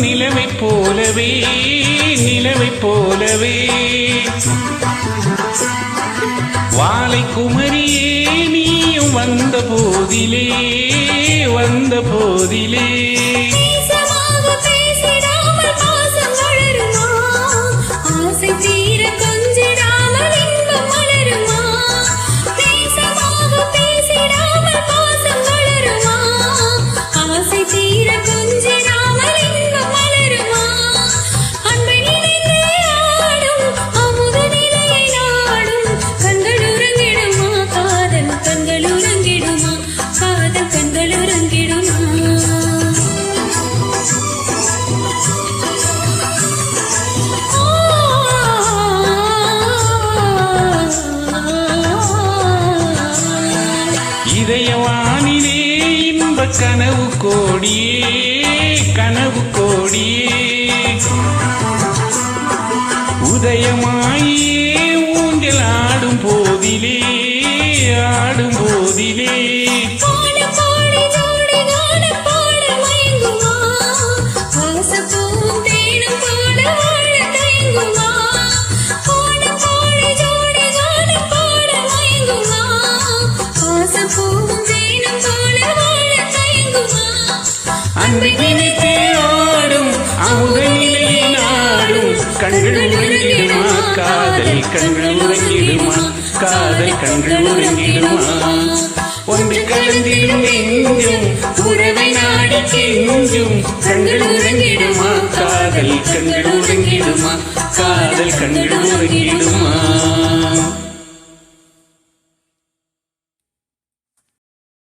நிலவை போலவே நிலவை போலவே. வாழை குமரியே நீயும் வந்த போதிலே வந்த போதிலே. நேசமாக பேசிடாமல் தீர கொஞ்சிடாமல் இதயவானிலே இன்ப கனவு கோடியே கனவு கோடியே. உதயமாயே ஊஞ்சல் ஆடும் போதிலே ஆடும் போதிலே. அன்பை நினைத்தே ஆடும் அமுத நிலையை நாடும். கண்கள் உறங்கிடுமா காதல் கண்கள் உறங்கிடுமா காதல் கண்கள் உறங்கிடுமா ஒன்று கலந்திடும் நெஞ்சும் உறவை நாடி கெஞ்சும். கண்கள் உறங்கிடுமா காதல் கண்கள் உறங்கிடுமா காதல் கண்கள் உறங்கிடுமா